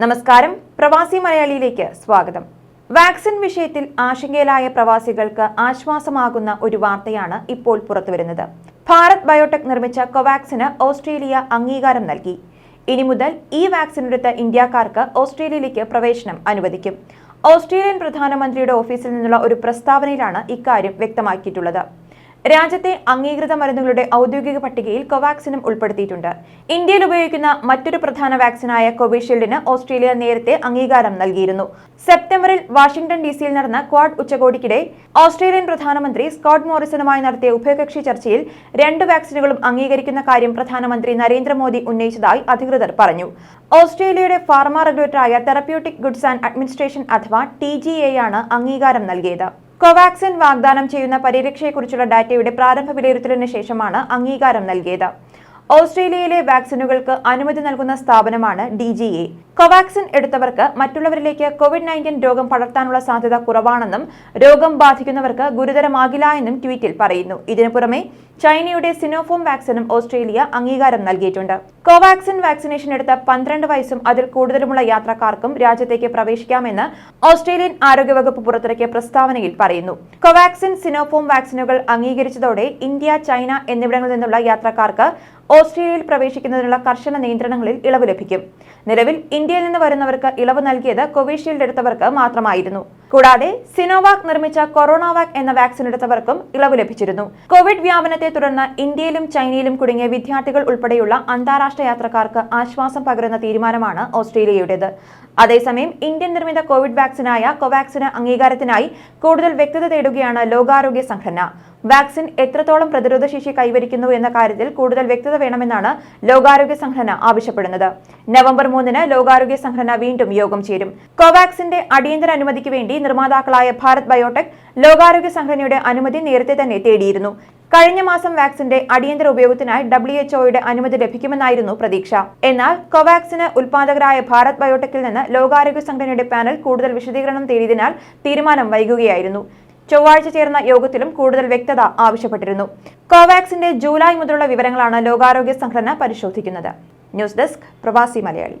നമസ്കാരം. പ്രവാസി മലയാളിയിലേക്ക് സ്വാഗതം. വാക്സിൻ വിഷയത്തിൽ ആശങ്കയിലായ പ്രവാസികൾക്ക് ആശ്വാസമാകുന്ന ഒരു വാർത്തയാണ് ഇപ്പോൾ പുറത്തുവരുന്നത്. ഭാരത് ബയോടെക് നിർമ്മിച്ച കൊവാക്സിന് ഓസ്ട്രേലിയ അംഗീകാരം നൽകി. ഇനി മുതൽ ഈ വാക്സിൻ എടുത്ത ഇന്ത്യക്കാർക്ക് ഓസ്ട്രേലിയയിലേക്ക് പ്രവേശനം അനുവദിക്കും. ഓസ്ട്രേലിയൻ പ്രധാനമന്ത്രിയുടെ ഓഫീസിൽ നിന്നുള്ള ഒരു പ്രസ്താവനയിലാണ് ഇക്കാര്യം വ്യക്തമാക്കിയിട്ടുള്ളത്. രാജ്യത്തെ അംഗീകൃത മരുന്നുകളുടെ ഔദ്യോഗിക പട്ടികയിൽ കോവാക്സിനും ഉൾപ്പെടുത്തിയിട്ടുണ്ട്. ഇന്ത്യയിൽ ഉപയോഗിക്കുന്ന മറ്റൊരു പ്രധാന വാക്സിനായ കോവിഷീൽഡിന് ഓസ്ട്രേലിയ നേരത്തെ അംഗീകാരം നൽകിയിരുന്നു. സെപ്റ്റംബറിൽ വാഷിംഗ്ടൺ ഡി സിയിൽ നടന്ന ക്വാഡ് ഉച്ചകോടിക്കിടെ ഓസ്ട്രേലിയൻ പ്രധാനമന്ത്രി സ്കോട്ട് മോറിസണുമായി നടത്തിയ ഉഭയകക്ഷി ചർച്ചയിൽ രണ്ട് വാക്സിനുകളും അംഗീകരിക്കുന്ന കാര്യം പ്രധാനമന്ത്രി നരേന്ദ്രമോദി ഉന്നയിച്ചതായി അധികൃതർ പറഞ്ഞു. ഓസ്ട്രേലിയയുടെ ഫാർമ റെഗുലേറ്ററായ തെറപ്യൂട്ടിക് ഗുഡ്സ് ആൻഡ് അഡ്മിനിസ്ട്രേഷൻ അഥവാ ടി ആണ് അംഗീകാരം നൽകിയത്. കോവാക്സിൻ വാഗ്ദാനം ചെയ്യുന്ന പരിരക്ഷയെക്കുറിച്ചുള്ള ഡാറ്റയുടെ പ്രാരംഭ വിലയിരുത്തലിന് ശേഷമാണ് അംഗീകാരം നൽകിയത്. ഓസ്ട്രേലിയയിലെ വാക്സിനുകൾക്ക് അനുമതി നൽകുന്ന സ്ഥാപനമാണ് ഡി ജി എ. കോവാക്സിൻ എടുത്തവർക്ക് മറ്റുള്ളവരിലേക്ക് കോവിഡ് നയന്റീൻ രോഗം പടർത്താനുള്ള സാധ്യത കുറവാണെന്നും രോഗം ബാധിക്കുന്നവർക്ക് ഗുരുതരമാകില്ല എന്നും ട്വീറ്റിൽ പറയുന്നു. ഇതിനു പുറമെ ചൈനയുടെ സിനോഫോം വാക്സിനും ഓസ്ട്രേലിയ അംഗീകാരം നൽകിയിട്ടുണ്ട്. കോവാക്സിൻ വാക്സിനേഷൻ എടുത്ത പന്ത്രണ്ട് വയസ്സും അതിൽ കൂടുതലുമുള്ള യാത്രക്കാർക്കും രാജ്യത്തേക്ക് പ്രവേശിക്കാമെന്ന് ഓസ്ട്രേലിയൻ ആരോഗ്യവകുപ്പ് പുറത്തിറക്കിയ പ്രസ്താവനയിൽ പറയുന്നു. കോവാക്സിൻ സിനോഫോം വാക്സിനുകൾ അംഗീകരിച്ചതോടെ ഇന്ത്യ ചൈന എന്നിവിടങ്ങളിൽ നിന്നുള്ള യാത്രക്കാർക്ക് ഓസ്ട്രേലിയയിൽ പ്രവേശിക്കുന്നതിനുള്ള കർശന നിയന്ത്രണങ്ങളിൽ ഇളവ് ലഭിക്കും. നിലവിൽ ഇന്ത്യയിൽ നിന്ന് വരുന്നവർക്ക് ഇളവ് നൽകിയത് കോവിഷീൽഡ് എടുത്തവർക്ക് മാത്രമായിരുന്നു. കൂടാതെ സിനോവാക് നിർമ്മിച്ച കൊറോണവാക് എന്ന വാക്സിൻ എടുത്തവർക്കും ഇളവ് ലഭിച്ചിരുന്നു. കോവിഡ് വ്യാപനത്തെ തുടർന്ന് ഇന്ത്യയിലും ചൈനയിലും കുടുങ്ങിയ വിദ്യാർത്ഥികൾ ഉൾപ്പെടെയുള്ള അന്താരാഷ്ട്ര യാത്രക്കാർക്ക് ആശ്വാസം പകരുന്ന തീരുമാനമാണ് ഓസ്ട്രേലിയയുടേത്. അതേസമയം ഇന്ത്യൻ നിർമ്മിത കോവിഡ് വാക്സിനായ കോവാക്സിന് അംഗീകാരത്തിനായി കൂടുതൽ വ്യക്തത തേടുകയാണ് ലോകാരോഗ്യ സംഘടന. വാക്സിൻ എത്രത്തോളം പ്രതിരോധശേഷി കൈവരിക്കുന്നു എന്ന കാര്യത്തിൽ കൂടുതൽ വ്യക്തത വേണമെന്നാണ് ലോകാരോഗ്യ സംഘടന ആവശ്യപ്പെടുന്നത്. നവംബർ മൂന്നിന് ലോകാരോഗ്യ സംഘടന വീണ്ടും യോഗം ചേരും. കോവാക്സിന്റെ അടിയന്തര അനുമതിക്ക് വേണ്ടി നിർമ്മാതാക്കളായ ഭാരത് ബയോടെക് ലോകാരോഗ്യ സംഘടനയുടെ അനുമതി നേരത്തെ തന്നെ തേടിയിരുന്നു. കഴിഞ്ഞ മാസം വാക്സിന്റെ അടിയന്തര ഉപയോഗത്തിനായി ഡബ്ല്യു എച്ച്ഒയുടെ അനുമതി ലഭിക്കുമെന്നായിരുന്നു പ്രതീക്ഷ. എന്നാൽ കോവാക്സിന് ഉൽപാദകരായ ഭാരത് ബയോടെക്കിൽ നിന്ന് ലോകാരോഗ്യ സംഘടനയുടെ പാനൽ കൂടുതൽ വിശദീകരണം തേടിയതിനാൽ തീരുമാനം വൈകുകയായിരുന്നു. ചൊവ്വാഴ്ച ചേർന്ന യോഗത്തിലും കൂടുതൽ വ്യക്തത ആവശ്യപ്പെട്ടിരുന്നു. കോവാക്സിന്റെ ജൂലൈ മുതലുള്ള വിവരങ്ങളാണ് ലോകാരോഗ്യ സംഘടന പരിശോധിക്കുന്നത്. ന്യൂസ് ഡെസ്ക് പ്രവാസി മലയാളി.